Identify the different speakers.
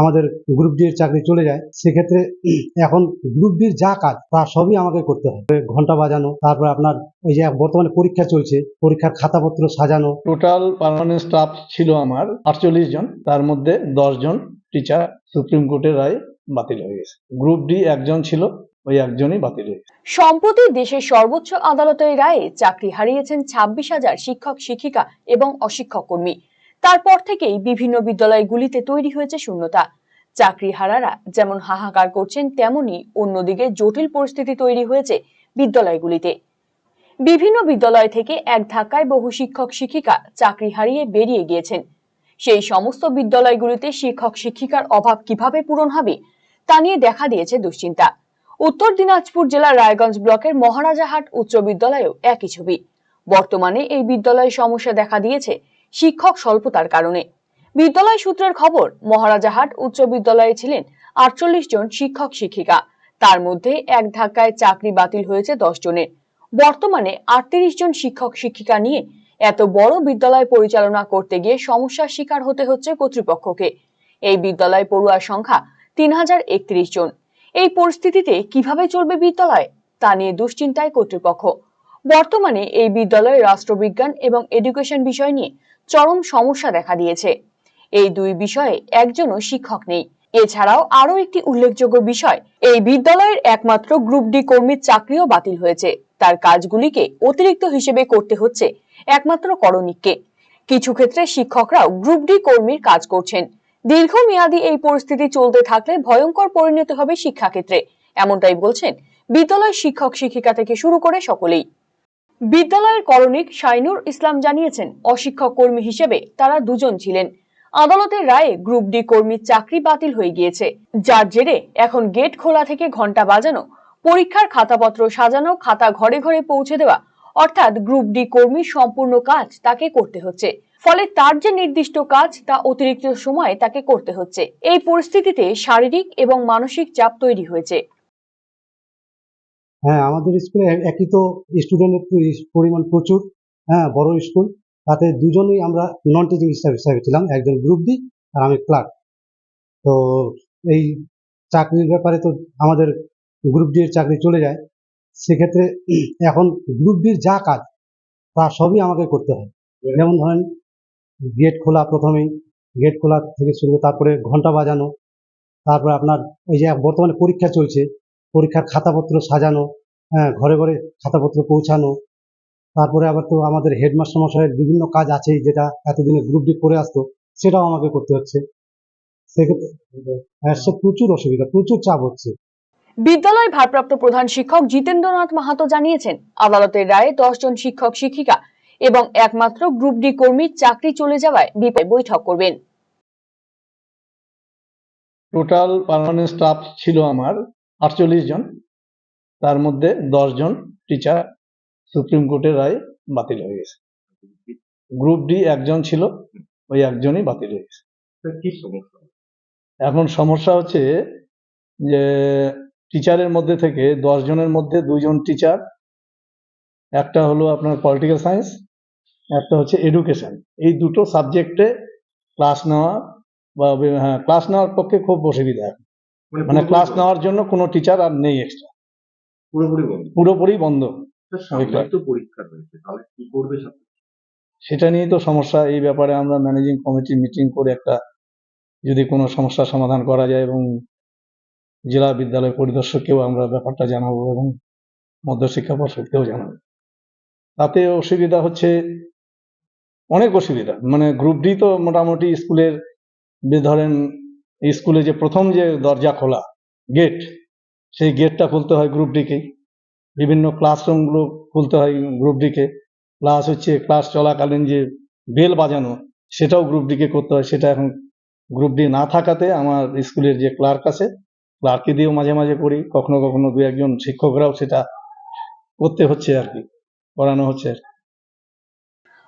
Speaker 1: আমাদের group D এর চাকরি চলে যায়, সেক্ষেত্রে এখন গ্রুপ ডির যা কাজ, তা সবই আমাকে করতে হয়। ঘণ্টা বাজানো, তারপর আপনার এই যে বর্তমানে পরীক্ষা চলছে, পরীক্ষার খাতাপত্র সাজানো।
Speaker 2: টোটাল পার্মানেন্ট স্টাফ ছিল আমার আটচল্লিশ জন, তার মধ্যে দশ জন টিচার সুপ্রিম কোর্টের রায় বাতিল হয়ে গেছে। গ্রুপ ডি একজন ছিল ওই একজনই বাতিল
Speaker 3: সম্প্রতি দেশের সর্বোচ্চ আদালতের রায়ে চাকরি হারিয়েছেন ছাব্বিশ হাজার শিক্ষক, শিক্ষিকা এবং অশিক্ষক কর্মী। তারপর থেকেই বিভিন্ন বিদ্যালয়গুলিতে তৈরি হয়েছে শূন্যতা। চাকরি হারারা যেমন হাহাকার করছেন, তেমনি অন্যদিকে জটিল পরিস্থিতি তৈরি হয়েছে বিদ্যালয়গুলিতে। বিভিন্ন বিদ্যালয় থেকে এক ধাক্কায় বহু শিক্ষক, শিক্ষিকা চাকরি হারিয়ে বেরিয়ে গিয়েছেন। সেই সমস্ত বিদ্যালয়গুলিতে শিক্ষক, শিক্ষিকার অভাব কীভাবে পূরণ হবে, তা নিয়ে দেখা দিয়েছে দুশ্চিন্তা। উত্তর দিনাজপুর জেলার রায়গঞ্জ ব্লকের মহারাজাহাট উচ্চ বিদ্যালয়েও একই ছবি। বর্তমানে এই বিদ্যালয়ে সমস্যা দেখা দিয়েছে শিক্ষক স্বল্পতার কারণে। বিদ্যালয় সূত্রের খবর, মহারাজাহাট উচ্চ বিদ্যালয়ে ছিলেন আটচল্লিশ জন শিক্ষক শিক্ষিকা। তার মধ্যে এক ধাক্কায় চাকরি বাতিল হয়েছে দশ জনের। বর্তমানে আটত্রিশ জন শিক্ষক শিক্ষিকা নিয়ে এত বড় বিদ্যালয় পরিচালনা করতে গিয়ে সমস্যার শিকার হতে হচ্ছে কর্তৃপক্ষকে। এই বিদ্যালয় পড়ুয়ার সংখ্যা তিন হাজার একত্রিশ জন। এই পরিস্থিতিতে কীভাবে চলবে বিদ্যালয়, তা নিয়ে দুশ্চিন্তায় কর্তৃপক্ষ। বর্তমানে এই বিদ্যালয়ে রাষ্ট্রবিজ্ঞান এবং এডুকেশন বিষয় নিয়ে চরম সমস্যা দেখা দিয়েছে। এই দুই বিষয়ে একজনও শিক্ষক নেই। এছাড়াও আরও একটি উল্লেখযোগ্য বিষয়, এই বিদ্যালয়ের একমাত্র গ্রুপ ডি কর্মীর চাকরিও বাতিল হয়েছে। তার কাজগুলিকে অতিরিক্ত হিসেবে করতে হচ্ছে একমাত্র করণিককে। কিছু ক্ষেত্রে শিক্ষকরাও গ্রুপ ডি কর্মীর কাজ করছেন। দীর্ঘমেয়াদী এই পরিস্থিতি চলতে থাকলে ভয়ঙ্কর পরিণতি হবে শিক্ষাক্ষেত্রে। এমনটাই বলছেন বিদ্যালয় শিক্ষক শিক্ষিকা থেকে শুরু করে সকলেই। বিদ্যালয়ের করণিক শাইনুর ইসলাম জানিয়েছেন, অশিক্ষক কর্মী হিসেবে তারা দুজন ছিলেন। আদালতের রায়ে গ্রুপ ডি কর্মীর চাকরি বাতিল হয়ে গিয়েছে। যার জেরে এখন গেট খোলা থেকে ঘণ্টা বাজানো, পরীক্ষার খাতাপত্র সাজানো, খাতা ঘরে ঘরে পৌঁছে দেওয়া, অর্থাৎ গ্রুপ ডি কর্মীর সম্পূর্ণ কাজ তাকে করতে হচ্ছে। ফলে তার যে নির্দিষ্ট কাজ, তা অতিরিক্ত সময় তাকে করতে হচ্ছে। এই পরিস্থিতিতে শারীরিক এবং মানসিক চাপ তৈরি হয়েছে।
Speaker 1: হ্যাঁ আমাদের স্কুলে একই তো স্টুডেন্টের পরিমাণ প্রচুর হ্যাঁ বড় স্কুল। তাতে দুজনেই আমরা নন টিচিং স্টাফ হিসাবে ছিলাম, একজন গ্রুপ ডি আর আমি ক্লার্ক তো এই চাকরির ব্যাপারে তো আমাদের গ্রুপ ডি এর চাকরি চলে যায়। সেক্ষেত্রে এখন গ্রুপ ডির যা কাজ, তা সবই আমাকে করতে হয়। যেমন ধরেন গেট খোলা প্রথমেই। গেট খোলা থেকে শুরু তারপরে ঘণ্টা বাজানো। তারপরে আপনার এই যে বর্তমানে পরীক্ষা চলছে, পরীক্ষার খাতাপত্র সাজানো হ্যাঁ ঘরে ঘরে খাতাপত্র পৌঁছানো। তারপরে আবার তো আমাদের হেডমাস্টার মশাইয়ের বিভিন্ন কাজ আছেই, যেটা এতদিনে গ্রুপ ডি করে আসতো, সেটাও আমাকে করতে হচ্ছে। সেক্ষেত্রে হ্যাঁ প্রচুর অসুবিধা, প্রচুর চাপ হচ্ছে।
Speaker 3: বিদ্যালয় ভারপ্রাপ্ত প্রধান শিক্ষক জিতেন্দ্রনাথ মাহাতো জানিয়েছেন, আদালতের রায়ে দশজন শিক্ষক শিক্ষিকা এবং একমাত্র গ্রুপ ডি কর্মীর চাকরি চলে যাওয়ায় বিপে বৈঠক করবেন।
Speaker 2: টোটাল পার্মানেন্ট স্টাফ ছিল আমার আটচল্লিশ জন। তার মধ্যে দশ জন টিচার সুপ্রিম কোর্টের রায় বাতিল হয়ে গেছে। গ্রুপ ডি একজন ছিল ওই একজনই বাতিল হয়ে গেছে।
Speaker 4: কি সমস্যা?
Speaker 2: এখন সমস্যা হচ্ছে যে টিচারের মধ্যে থেকে দশ জনের মধ্যে দুজন টিচার একটা হলো আপনার পলিটিক্যাল সায়েন্স একটা হচ্ছে এডুকেশন এই দুটো সাবজেক্টে ক্লাস নেওয়া বা হ্যাঁ ক্লাস নেওয়ার পক্ষে খুব অসুবিধা। মানে ক্লাস নেওয়ার জন্য কোনো টিচার আর নেই এক্সট্রা
Speaker 4: পুরোপুরি বন্ধ?
Speaker 2: পুরোপুরি বন্ধ।
Speaker 4: স্যার, সামনেই তো পরীক্ষা রয়েছে তাহলে কি করবে
Speaker 2: সেটা নিয়েই তো সমস্যা। এই ব্যাপারে আমরা ম্যানেজিং কমিটি মিটিং করে একটা যদি কোনো সমস্যার সমাধান করা যায় এবং জেলা বিদ্যালয় পরিদর্শককেও আমরা ব্যাপারটা জানাব এবং মধ্যশিক্ষা পর্ষদকেও জানাব। তাতে অসুবিধা হচ্ছে অনেক অসুবিধা। মানে গ্রুপ ডি তো মোটামুটি স্কুলের ধরেন, স্কুলে যে প্রথম যে দরজা খোলা গেট সেই গেটটা খুলতে হয় গ্রুপ ডিকেই বিভিন্ন ক্লাসরুমগুলো খুলতে হয় গ্রুপ ডিকে প্লাস হচ্ছে ক্লাস চলাকালীন যে বেল বাজানো, সেটাও গ্রুপ ডিকে করতে হয়। সেটা এখন গ্রুপ ডি না থাকাতে আমার স্কুলের যে ক্লার্ক আছে ক্লার্ককে দিয়েও মাঝে মাঝে করি। কখনো কখনো দু একজন শিক্ষকরাও সেটা করতে হচ্ছে আর কি, করানো হচ্ছে আর কি।